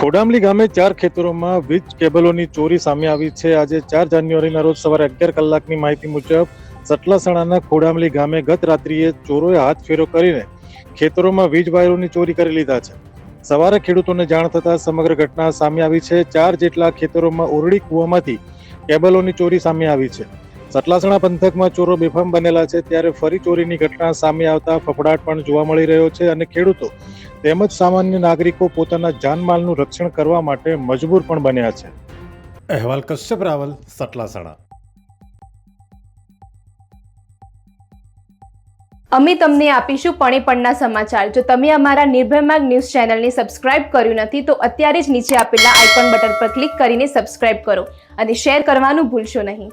ખોડામલી ગામે ચાર ખેતરોમાં વીજ કેબલોની ચોરી સામે આવી છે. આજે ચાર જાન્યુઆરીના રોજ સવારે અગિયાર કલાકની માહિતી મુજબ સટલાસણાના ખોડામલી ગામે ગત રાત્રિએ ચોરોએ હાથ ફેરો કરીને ખેતરોમાં વીજ વાયરોની ચોરી કરી લીધા છે. સવારે ખેડૂતોને જાણ થતાં સમગ્ર ઘટના સામે આવી છે. ચાર જેટલા ખેતરોમાં ઓરડી કૂવામાંથી કેબલોની ચોરી સામે આવી છે. સટલાસણા પંથકમાં ચોરો બેફામ બનેલા છે. ત્યારે ફરી ચોરીની ઘટના સામે આવતા ફફડાટ પણ જોવા મળી રહ્યો છે અને ખેડૂતો તેમજ સામાન્ય નાગરિકો પોતાના જાનમાલનું રક્ષણ કરવા માટે મજબૂર પણ બન્યા છે. અહેવાલ કશ્યપ રાવલ સટલાસણા. અમે તમને આપીશું પણેપણના સમાચાર. જો તમે અમારા નિર્ભય માર્ગ ન્યૂઝ ચેનલને સબસ્ક્રાઇબ કર્યું નથી તો અત્યારે જ નીચે આપેલા આઇકોન બટન પર ક્લિક કરીને સબસ્ક્રાઇબ કરો અને શેર કરવાનું ભૂલશો નહીં.